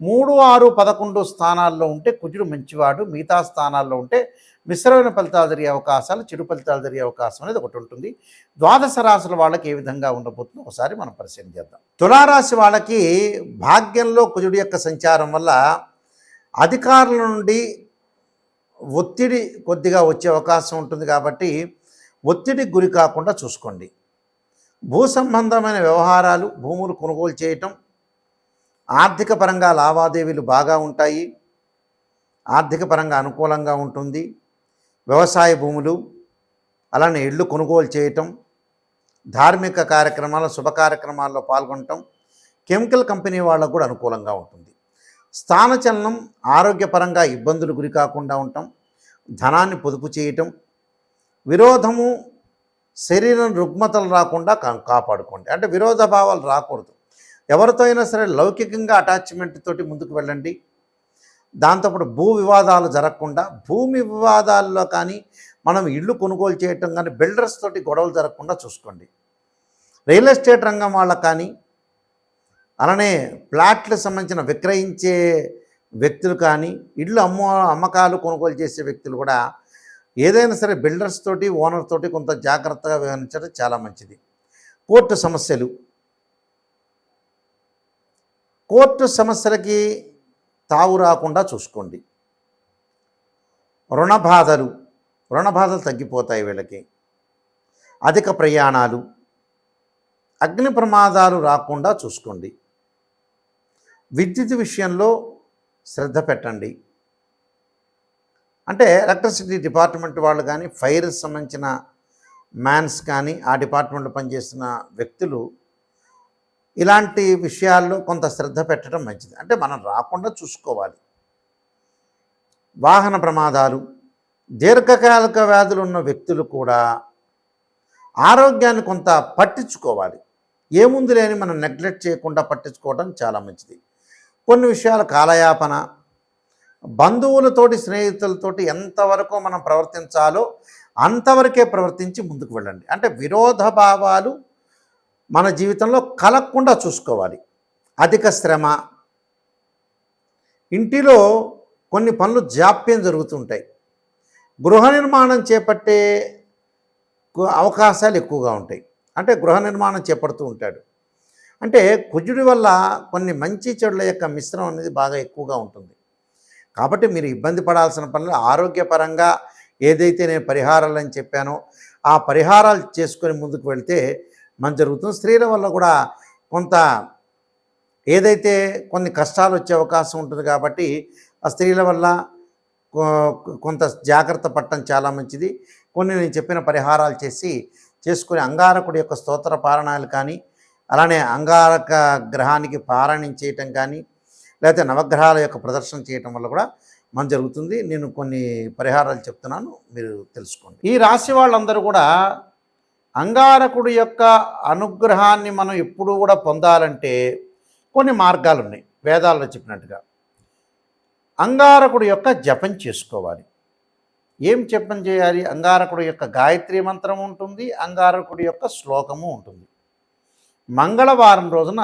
మూడు ఆరు పదకొండు స్థానాల్లో ఉంటే కుజుడు మంచివాడు మిగతా స్థానాల్లో ఉంటే మిశ్రమైన ఫలితాలు జరిగే అవకాశాలు చెడు ఫలితాలు జరిగే అవకాశం అనేది ఒకటి ఉంటుంది. ద్వాదశ రాశుల వాళ్ళకి ఏ విధంగా ఉండబోతుందో ఒకసారి మనం పరిశీలన చేద్దాం. తులారాశి వాళ్ళకి భాగ్యంలో కుజుడు యొక్క సంచారం వల్ల అధికారుల నుండి ఒత్తిడి కొద్దిగా వచ్చే అవకాశం ఉంటుంది కాబట్టి ఒత్తిడికి గురి కాకుండా చూసుకోండి. భూ సంబంధమైన వ్యవహారాలు భూములు కొనుగోలు చేయటం ఆర్థిక పరంగా లావాదేవీలు బాగా ఉంటాయి. ఆర్థిక పరంగా అనుకూలంగా ఉంటుంది. వ్యవసాయ భూములు అలానే ఇళ్ళు కొనుగోలు చేయటం ధార్మిక కార్యక్రమాల శుభ కార్యక్రమాల్లో పాల్గొనటం కెమికల్ కంపెనీ వాళ్ళకు కూడా అనుకూలంగా ఉంటుంది. స్థానచలనం ఆరోగ్యపరంగా ఇబ్బందులు గురి కాకుండా ఉండటం ధనాన్ని పొదుపు చేయటం విరోధము శరీరం రుగ్మతలు రాకుండా కా- కాపాడుకోండి. అంటే విరోధ భావాలు రాకూడదు. ఎవరితో అయినా సరే లౌకికంగా అటాచ్మెంట్ తోటి ముందుకు వెళ్ళండి. దాంతోపాటు భూ వివాదాలు జరగకుండా భూమి వివాదాల్లో కానీ మనం ఇల్లు కొనుగోలు చేయటం కానీ బిల్డర్స్ తోటి గొడవలు జరగకుండా చూసుకోండి. రియల్ ఎస్టేట్ రంగం వాళ్ళకి కానీ అలానే ప్లాట్లకు సంబంధించిన విక్రయించే వ్యక్తులు కానీ ఇళ్ళు అమ్మ అమ్మకాలు కొనుగోలు చేసే వ్యక్తులు కూడా ఏదైనా సరే బిల్డర్స్ తోటి ఓనర్ తోటి కొంత జాగ్రత్తగా వ్యవహరించడం చాలా మంచిది. కోర్టు సమస్యలు కోర్టు సమస్యలకి తావు రాకుండా చూసుకోండి. రుణ బాధలు రుణ బాధలు తగ్గిపోతాయి వీళ్ళకి. అధిక ప్రయాణాలు అగ్ని ప్రమాదాలు రాకుండా చూసుకోండి. విద్యుత్ విషయంలో శ్రద్ధ పెట్టండి. అంటే ఎలక్ట్రిసిటీ డిపార్ట్మెంట్ వాళ్ళు కానీ ఫైర్ సంబంధించిన మ్యాన్స్ కానీ ఆ డిపార్ట్మెంట్లో పనిచేస్తున్న వ్యక్తులు ఇలాంటి విషయాల్లో కొంత శ్రద్ధ పెట్టడం మంచిది. అంటే మనం రాకుండా చూసుకోవాలి. వాహన ప్రమాదాలు దీర్ఘకాలిక వ్యాధులు ఉన్న వ్యక్తులు కూడా ఆరోగ్యాన్ని కొంత పట్టించుకోవాలి. ఏముంది లేని మనం నెగ్లెక్ట్ చేయకుండా పట్టించుకోవడం చాలా మంచిది. కొన్ని విషయాలు కాలయాపన బంధువులతోటి స్నేహితులతోటి ఎంతవరకు మనం ప్రవర్తించాలో అంతవరకే ప్రవర్తించి ముందుకు వెళ్ళండి. అంటే విరోధ భావాలు మన జీవితంలో కలగకుండా చూసుకోవాలి. అధిక శ్రమ. ఇంటిలో కొన్ని పనులు జాప్యం జరుగుతుంటాయి. గృహ నిర్మాణం చేపట్టే అవకాశాలు ఎక్కువగా ఉంటాయి. అంటే గృహ నిర్మాణం చేపడుతూ ఉంటాడు. అంటే కుజుడి వల్ల కొన్ని మంచి చెడుల యొక్క మిశ్రమం అనేది బాగా ఎక్కువగా ఉంటుంది. కాబట్టి మీరు ఇబ్బంది పడాల్సిన పనులు ఆరోగ్యపరంగా ఏదైతే నేను పరిహారాలు అని చెప్పానో ఆ పరిహారాలు చేసుకొని ముందుకు వెళ్తే మన జరుగుతుంది. స్త్రీల వల్ల కూడా కొంత ఏదైతే కొన్ని కష్టాలు వచ్చే అవకాశం ఉంటుంది కాబట్టి ఆ స్త్రీల వల్ల కొంత జాగ్రత్త పట్టడం చాలా మంచిది. కొన్ని నేను చెప్పిన పరిహారాలు చేసి చేసుకుని అంగారకుడి యొక్క స్తోత్ర పారాయణాలు కానీ అలానే అంగారక గ్రహానికి పారాయణం చేయటం కానీ లేకపోతే నవగ్రహాల యొక్క ప్రదర్శన చేయటం వల్ల కూడా మన జరుగుతుంది. నేను కొన్ని పరిహారాలు చెప్తున్నాను. మీరు తెలుసుకోండి. ఈ రాశి వాళ్ళందరూ కూడా అంగారకుడి యొక్క అనుగ్రహాన్ని మనం ఎప్పుడూ కూడా పొందాలంటే కొన్ని మార్గాలు ఉన్నాయి వేదాల్లో చెప్పినట్టుగా. అంగారకుడు యొక్క జపం చేసుకోవాలి. ఏం జపం చేయాలి? అంగారకుడు యొక్క గాయత్రి మంత్రం ఉంటుంది అంగారకుడి యొక్క శ్లోకము ఉంటుంది. మంగళవారం రోజున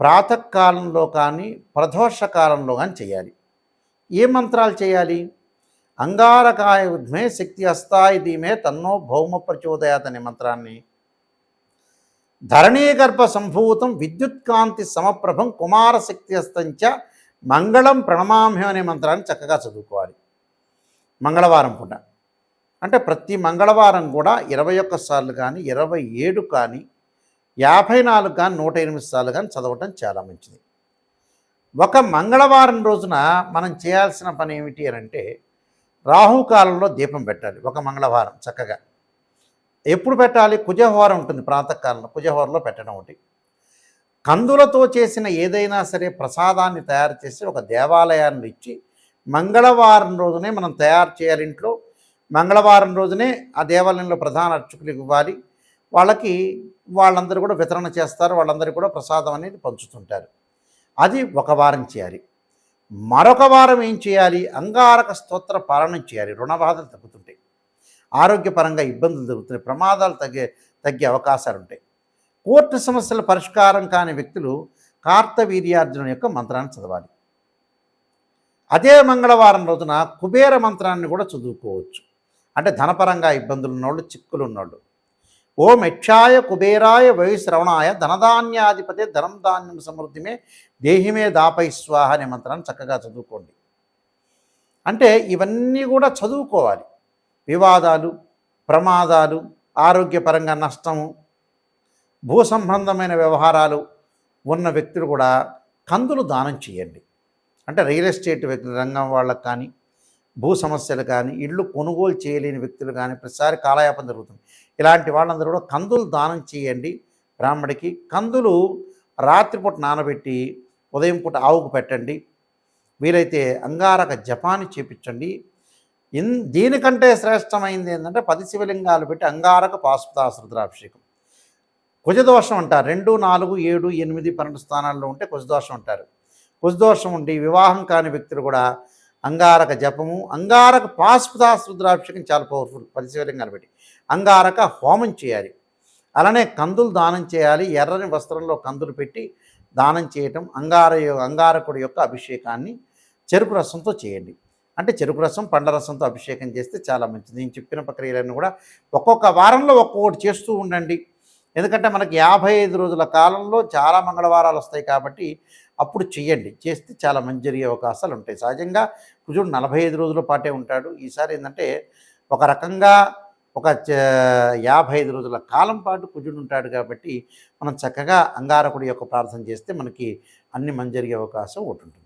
ప్రాతకాలంలో కానీ ప్రదోషకాలంలో కానీ చేయాలి. ఏ మంత్రాలు చేయాలి? అంగారకాయ ఉద్మే శక్తి అస్తాయి ధీమే తన్నో భౌమ ప్రచోదయాత్ అనే మంత్రాన్ని. ధరణీగర్భ సంభూతం విద్యుత్కాంతి సమప్రభం కుమార శక్తి అస్తంచ మంగళం ప్రణమామ్యం అనే మంత్రాన్ని చక్కగా చదువుకోవాలి. మంగళవారం పూట. అంటే ప్రతి మంగళవారం కూడా ఇరవై ఒక్క సార్లు కానీ ఇరవై ఏడు కానీ యాభై నాలుగు కానీ నూట ఎనిమిది సార్లు కానీ చదవటం చాలా మంచిది. ఒక మంగళవారం రోజున మనం చేయాల్సిన పని ఏమిటి అని అంటే రాహుకాలంలో దీపం పెట్టాలి ఒక మంగళవారం చక్కగా. ఎప్పుడు పెట్టాలి? కుజహోరం ఉంటుంది ప్రాతకాలంలో కుజహోరంలో పెట్టడం ఒకటి. కందులతో చేసిన ఏదైనా సరే ప్రసాదాన్ని తయారు చేసి ఒక దేవాలయాన్ని ఇచ్చి మంగళవారం రోజునే మనం తయారు చేయాలి ఇంట్లో. మంగళవారం రోజునే ఆ దేవాలయంలో ప్రధాన అర్చకులకు ఇవ్వాలి. వాళ్ళకి వాళ్ళందరూ కూడా వితరణ చేస్తారు వాళ్ళందరూ కూడా ప్రసాదం అనేది పంచుతుంటారు. అది ఒక వారం చేయాలి. మరొక వారం ఏం చేయాలి? అంగారక స్తోత్ర పాలనం చేయాలి. రుణబాధలు తగ్గుతుంటాయి. ఆరోగ్యపరంగా ఇబ్బందులు తగ్గుతున్నాయి ప్రమాదాలు తగ్గే తగ్గే అవకాశాలు ఉంటాయి. కోర్టు సమస్యల పరిష్కారం కాని వ్యక్తులు కార్తవీర్యార్జున యొక్క మంత్రాన్ని చదవాలి. అదే మంగళవారం రోజున కుబేర మంత్రాన్ని కూడా చదువుకోవచ్చు. అంటే ధనపరంగా ఇబ్బందులు ఉన్నవాళ్ళు చిక్కులు ఉన్నవాళ్ళు ఓం యక్షాయ కుబేరాయ వయుశ్రవణాయ ధనధాన్యాధిపతి ధనం ధాన్యం సమృద్ధిమే దేహిమే దాపై స్వాహ అనే మంత్రాన్ని చక్కగా చదువుకోండి. అంటే ఇవన్నీ కూడా చదువుకోవాలి. వివాదాలు ప్రమాదాలు ఆరోగ్యపరంగా నష్టము భూ సంబంధమైన వ్యవహారాలు ఉన్న వ్యక్తులు కూడా కందులు దానం చేయండి. అంటే రియల్ ఎస్టేట్ వ్యక్తి రంగం వాళ్ళకి కానీ భూ సమస్యలు కానీ ఇళ్ళు కొనుగోలు చేయలేని వ్యక్తులు కానీ ప్రతిసారి కాలయాపం జరుగుతుంది. ఇలాంటి వాళ్ళందరూ కూడా కందులు దానం చేయండి బ్రాహ్మడికి. కందులు రాత్రిపూట నానబెట్టి ఉదయం పూట ఆవుకు పెట్టండి. వీలైతే అంగారక జపాన్ని చేపించండి. ఇన్ దీనికంటే శ్రేష్టమైంది ఏంటంటే పది శివలింగాలు పెట్టి అంగారక పాశుపతాశ్రుద్రాభిషేకం కుజదోషం అంటారు. రెండు నాలుగు ఏడు ఎనిమిది పన్నెండు స్థానాల్లో ఉంటే కుజదోషం అంటారు. కుజదోషం ఉండి వివాహం కాని వ్యక్తులు కూడా అంగారక జపము అంగారక పాశుపతాశ్రుద్రాభిషేకం చాలా పవర్ఫుల్ పది శివలింగాలు పెట్టి. అంగారక హోమం చేయాలి. అలానే కందులు దానం చేయాలి. ఎర్రని వస్త్రంలో కందులు పెట్టి దానం చేయటం అంగార అంగారకుడి యొక్క అభిషేకాన్ని చెరుకు రసంతో చేయండి. అంటే చెరుకు రసం పండ్ల రసంతో అభిషేకం చేస్తే చాలా మంచిది. నేను చెప్పిన ప్రక్రియలన్నీ కూడా ఒక్కొక్క వారంలో ఒక్కొక్కటి చేస్తూ ఉండండి. ఎందుకంటే మనకి యాభై ఐదు రోజుల కాలంలో చాలా మంగళవారాలు వస్తాయి కాబట్టి అప్పుడు చేయండి. చేస్తే చాలా మంచి జరిగే అవకాశాలు ఉంటాయి. సహజంగా కుజుడు నలభై ఐదు రోజుల పాటే ఉంటాడు. ఈసారి ఏంటంటే ఒక రకంగా ఒక చ- యాభై ఐదు రోజుల కాలం పాటు కుజుడు ఉంటాడు కాబట్టి మనం చక్కగా అంగారకుడి యొక్క ప్రార్థన చేస్తే మనకి అన్ని మంజరిగే అవకాశం ఒకటి ఉంటుంది